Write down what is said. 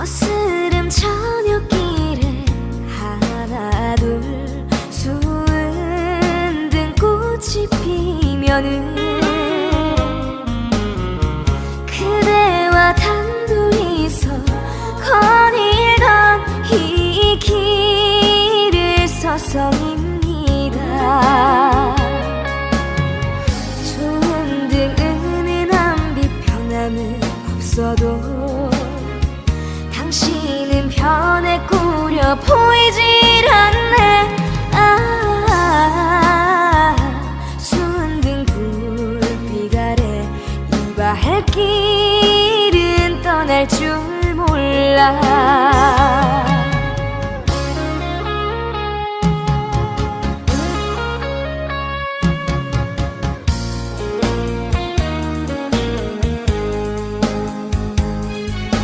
어스름 저녁길에 하나 둘 수은 등 꽃이 피면은 그대와 단둘이서 거닐던 이 길을 서성입니다. 좋은 등 은은한 빛 변함은 없어도 할 길은 떠날 줄 몰라